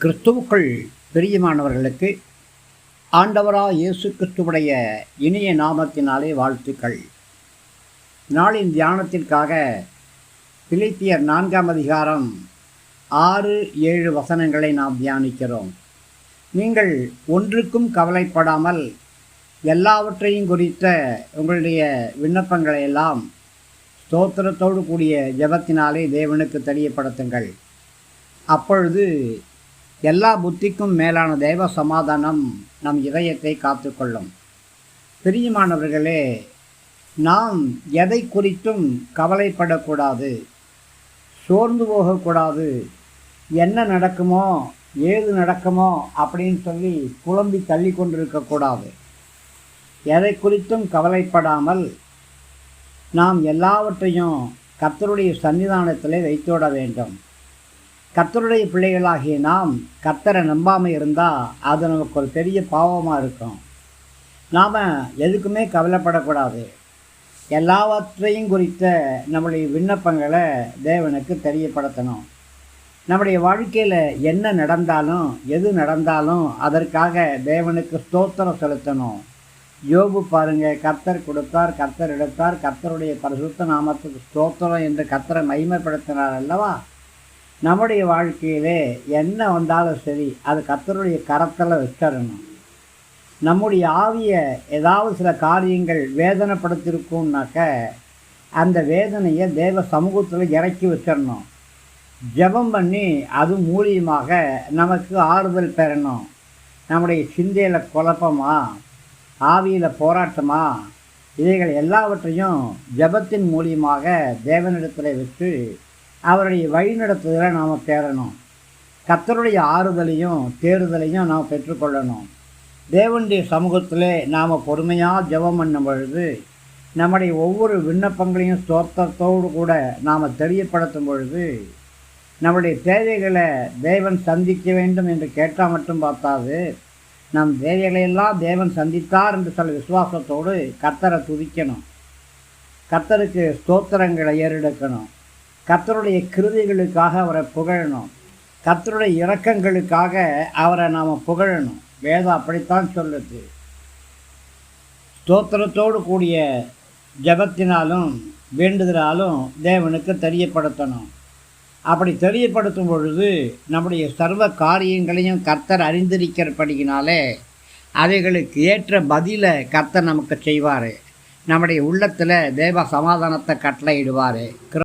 கிறிஸ்துவுக்குள் பிரியமானவர்களுக்கு ஆண்டவரா இயேசு கிறிஸ்துவுடைய இனிய நாமத்தினாலே வாழ்த்துக்கள். நாளின் தியானத்திற்காக பிலிப்பியர் நான்காம் அதிகாரம் ஆறு ஏழு வசனங்களை நாம் தியானிக்கிறோம். நீங்கள் ஒன்றுக்கும் கவலைப்படாமல் எல்லாவற்றையும் குறித்த உங்களுடைய விண்ணப்பங்களை எல்லாம் ஸ்தோத்திரத்தோடு கூடிய ஜெபத்தினாலே தேவனுக்கு தெரியப்படுத்துங்கள். அப்பொழுது எல்லா புத்திக்கும் மேலான தெய்வ சமாதானம் நம் இதயத்தை காத்துக்கொள்ளும். பிரியமானவர்களே நாம் எதை குறித்தும் கவலைப்படக்கூடாது. சோர்ந்து போகக்கூடாது. என்ன நடக்குமோ ஏது நடக்குமோ அப்படின்னு சொல்லி புலம்பி தள்ளி கொண்டிருக்கக்கூடாது. எதை குறித்தும் கவலைப்படாமல் நாம் எல்லாவற்றையும் கர்த்தருடைய சன்னிதானத்தில் வைத்துவிட வேண்டும். கர்த்தருடைய பிள்ளைகளாகிய நாம் கர்த்தரை நம்பாமல் இருந்தால் அது நமக்கு ஒரு பெரிய பாவமாக இருக்கும். நாம் எதுக்குமே கவலைப்படக்கூடாது. எல்லாவற்றையும் குறித்த நம்முடைய விண்ணப்பங்களை தேவனுக்கு தெரியப்படுத்தணும். நம்முடைய வாழ்க்கையில் என்ன நடந்தாலும் எது நடந்தாலும் அதற்காக தேவனுக்கு ஸ்தோத்திரம் செலுத்தணும். யோபு பாருங்க கர்த்தர் கொடுத்தார் கர்த்தர் எடுத்தார் கர்த்தருடைய பரிசுத்த நாமத்துக்கு ஸ்தோத்திரம் என்று கர்த்தரை மகிமைப்படுத்தினார் அல்லவா? நம்முடைய வாழ்க்கையிலே என்ன வந்தாலும் சரி அது கத்தருடைய கரத்தில் வச்சிடணும். நம்முடைய ஆவியை ஏதாவது சில காரியங்கள் வேதனைப்படுத்தியிருக்கும்னாக்க அந்த வேதனையை தேவ சமூகத்தில் இறக்கி வச்சிடணும். ஜெபம் பண்ணி அது மூலியமாக நமக்கு ஆறுதல் பெறணும். நம்முடைய சிந்தையில் குழப்பமா? ஆவியில் போராட்டமா? இவைகள் எல்லாவற்றையும் ஜபத்தின் மூலியமாக தேவனிடத்தில் வச்சு அவருடைய வழிநடத்துதலை நாம் பெறணும் கத்தருடைய ஆறுதலையும் தேறுதலையும் நாம் பெற்றுக்கொள்ளணும். தேவனுடைய சமூகத்தில் நாம் பொறுமையாக ஜெபம் பண்ணும் பொழுது நம்முடைய ஒவ்வொரு விண்ணப்பங்களையும் ஸ்தோத்திரத்தோடு கூட நாம் தெரியப்படுத்தும் பொழுது நம்முடைய தேவைகளை தேவன் சந்திக்க வேண்டும் என்று கேட்டால் மட்டும் பார்த்தாது நம் தேவைகளையெல்லாம் தேவன் சந்தித்தார் என்று சொல்ல விசுவாசத்தோடு கத்தரை துதிக்கணும். கத்தருக்கு ஸ்தோத்திரங்களை ஏறெடுக்கணும். கர்த்தருடைய கிருதிகளுக்காக அவரை புகழணும். கத்தருடைய இரக்கங்களுக்காக அவரை நாம் புகழணும். வேதம் அப்படித்தான் சொல்லுது. ஸ்தோத்திரத்தோடு கூடிய ஜபத்தினாலும் வேண்டுதலாலும் தேவனுக்கு தெரியப்படுத்தணும். அப்படி தெரியப்படுத்தும் பொழுது நம்முடைய சர்வ காரியங்களையும் கர்த்தர் அறிந்திருக்கிறபடியினாலே அவைகளுக்கு ஏற்ற பதிலை கர்த்தர் நமக்கு செய்வார். நம்முடைய உள்ளத்தில் தேவ சமாதானத்தை கட்டளையிடுவார்.